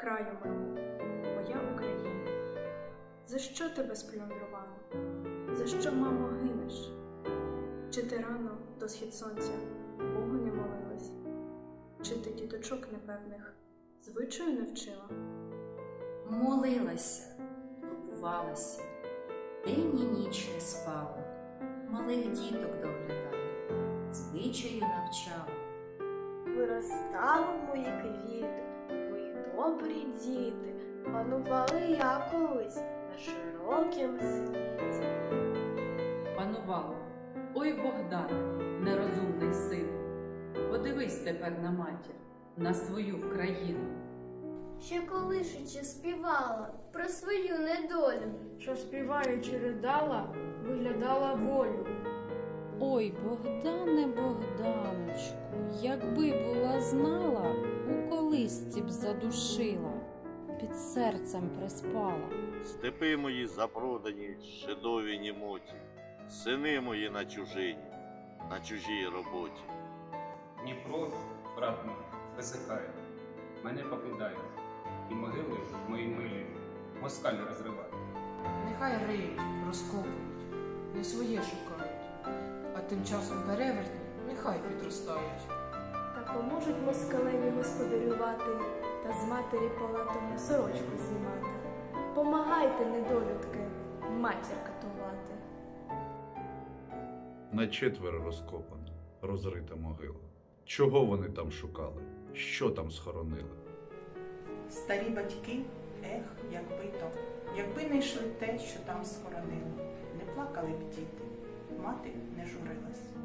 Краю милий, моя Україна. За що тебе сплюндрували? За що, мамо, гинеш? Чи ти рано до схід сонця Богу не молилась? Чи ти діточок непевних звичаю не вчила? Молилася, турбувалася, день і ніч не спала, малих діток доглядала, звичаю навчала. Квіти, мої добрі діти, панували я колись на широкім світі. Панувала. Ой, Богдан, нерозумний сину. Подивись тепер на матір, на свою країну. Ще колишучи співала про свою недолю. що співаючи ридала, виглядала волю. Ой, Богдане, Богданочку, якби була знала, у колисці б задушила, під серцем приспала. Степи мої запродані, шедові німоті, сини мої на чужині, на чужій роботі. Дніпро, брат мій, висихає, мене покидає, і могили мої милі москаль розриває. Нехай риють, розкопують, не своє шукають, тим часом перевертні нехай підростають. Та поможуть москалеві господарювати та з матері полатому сорочку знімати. Помагайте, недолюдки, матір катувати. На четверо розкопана, розрита могила. Чого вони там шукали? Що там схоронили? Старі батьки, ех, якби то, якби не йшли те, що там схоронили, не плакали б діти, мати не журилась.